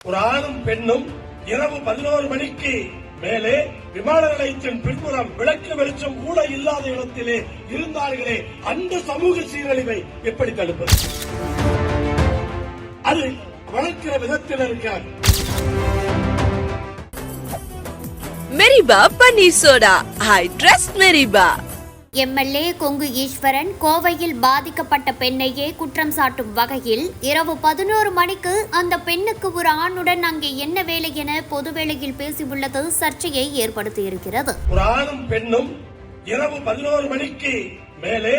ஒரு ஆணும் பெண்ணும் இரவு பதினோரு மணிக்கு மேலே விமான நிலையத்தின் பின்புறம் விளக்கு வெளிச்சம் கூட இல்லாத இடத்திலே இருந்தார்களே அந்த சமூக சீரழிவை எப்படி தடுப்பது? அது வளர்க்கிற விதத்தில் இருக்கிறார் மெரிபா பன்னீர் சோடா ஐ ட்ரஸ்ட் மெரிபா எம்எல்ஏ கொங்கு ஈஸ்வரன் கோவையில் பாதிக்கப்பட்ட பெண்ணையே குற்றம் சாட்டும் வகையில் இரவு பதினோரு மணிக்கு அந்த பெண்ணுக்கு ஒரு ஆணுடன் அங்கே என்ன வேலை என பொதுவேளையில் பேசியுள்ளது சர்ச்சையை ஏற்படுத்தியிருக்கிறது. ஒரு ஆணும் பெண்ணும் இரவு பதினோரு மணிக்கு மேலே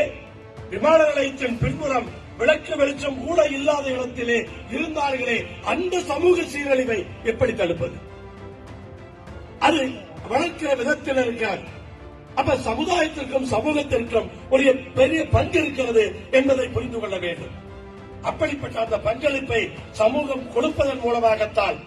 விமான நிலையத்தின் பின்புறம் விளக்கு வெளிச்சம் கூட இல்லாத இடத்திலே இருந்தார்களே அந்த சமூக சீரழிவை எப்படி தடுப்பது? அது வளர்க்கிற விதத்தில் இருக்கிறார் அப்ப சமுதாயத்திற்கும் சமூகத்திற்கும் ஒரு பெரிய பங்கு இருக்கிறது என்பதை புரிந்து கொள்ள வேண்டும். அப்படிப்பட்ட அந்த பங்களிப்பை சமூகம் கொடுப்பதன் மூலமாகத்தான்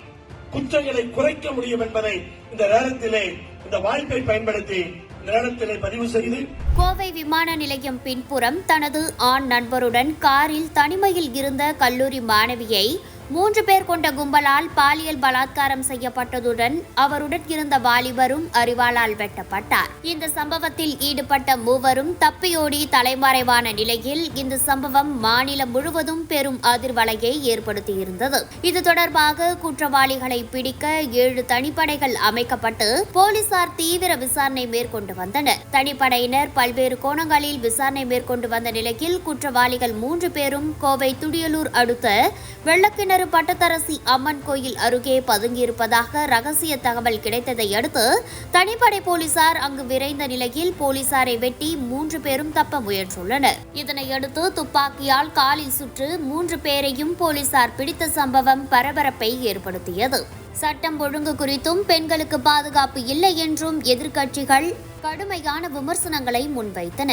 குற்றங்களை குறைக்க முடியும் என்பதை இந்த நேரத்திலே இந்த வாய்ப்பை பயன்படுத்தி நேரத்திலே பதிவு செய்து கோவை விமான நிலையம் பின்புறம் தனது ஆண் நண்பருடன் காரில் தனிமையில் இருந்த கல்லூரி மாணவியை மூன்று பேர் கொண்ட கும்பலால் பாலியல் பலாத்காரம் செய்யப்பட்டதுடன் அவருடன் இருந்த வாலிபரும் அறிவாளால் வெட்டப்பட்டார். இந்த சம்பவத்தில் ஈடுபட்ட மூவரும் தப்பியோடி தலைமறைவான நிலையில் இந்த சம்பவம் மாநிலம் முழுவதும் பெரும் அதிர்வலையை ஏற்படுத்தியிருந்தது. இது தொடர்பாக குற்றவாளிகளை பிடிக்க ஏழு தனிப்படைகள் அமைக்கப்பட்டு போலீசார் தீவிர விசாரணை மேற்கொண்டு வந்தனர். தனிப்படையினர் பல்வேறு கோணங்களில் விசாரணை மேற்கொண்டு வந்த நிலையில் குற்றவாளிகள் மூன்று பேரும் கோவை துடியலூர் அடுத்த வெள்ளக்கிணறு பட்டத்தரசி அம்மன் கோயில் அருகே பதுங்கியிருப்பதாக ரகசிய தகவல் கிடைத்ததை அடுத்து தனிப்படை போலீசார் அங்கு விரைந்த நிலையில் போலீசாரை வெட்டி மூன்று பேரும் தப்ப முயன்றுள்ளனர். இதனையடுத்து துப்பாக்கியால் காலில் சுற்று மூன்று பேரையும் போலீசார் பிடித்த சம்பவம் பரபரப்பை ஏற்படுத்தியது. சட்டம் ஒழுங்கு குறித்தும் பெண்களுக்கு பாதுகாப்பு இல்லை என்றும் எதிர்க்கட்சிகள் கடுமையான விமர்சனங்களை முன்வைத்தன.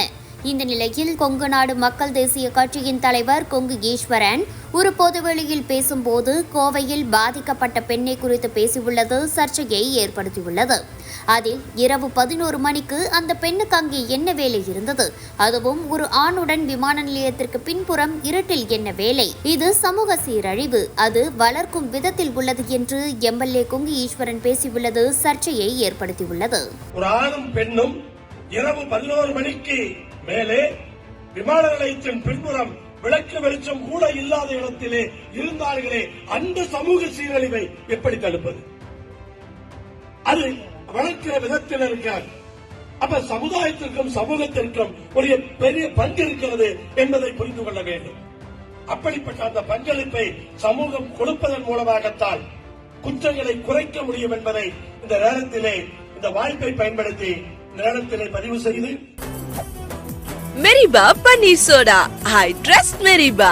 இந்த நிலையில் கொங்கு நாடு மக்கள் தேசிய கட்சியின் தலைவர் கொங்கு ஈஸ்வரன் ஒரு பொதுவெளியில் பேசும்போது கோவையில் பாதிக்கப்பட்ட பெண்ணை குறித்து பேசியுள்ளது சர்ச்சையை ஏற்படுத்தியுள்ளது. அதில் இரவு பதினோரு மணிக்கு அந்த பெண்ணுக்கு அங்கே என்ன வேலை இருந்தது? அதுவும் ஒரு ஆணுடன் விமான நிலையத்திற்கு பின்புறம் இருட்டில் என்ன வேலை? இது சமூக சீரழிவு அது வளர்க்கும் விதத்தில் உள்ளது என்று எம்எல்ஏ கொங்கு ஈஸ்வரன் பேசியுள்ளது சர்ச்சையை ஏற்படுத்தியுள்ளது. ஒரு ஆணும் பெண்ணும் இரவு பதினோரு மணிக்கு மேலே விமான நிலையத்தின் பின்புறம் விளக்கு வெளிச்சம் கூட இல்லாத இடத்திலே இருந்தார்களே அந்த சமூக சீரழிவை எப்படி தடுப்பது? அது வளர்க்கிற விதத்தில் இருக்கார் அப்ப சமுதாயத்திற்கும் சமூகத்திற்கும் ஒரு பெரிய பங்கு இருக்கிறது என்பதை புரிந்து கொள்ள வேண்டும். அப்படிப்பட்ட அந்த பங்களிப்பை சமூகம் கொடுப்பதன் மூலமாகத்தான் குற்றங்களை குறைக்க முடியும் என்பதை இந்த நேரத்திலே இந்த வாய்ப்பை பயன்படுத்தி இந்த நேரத்திலே பதிவு செய்து மெரிபா பன்னீர் சோடா ஐ ட்ரஸ்ட் மெரிபா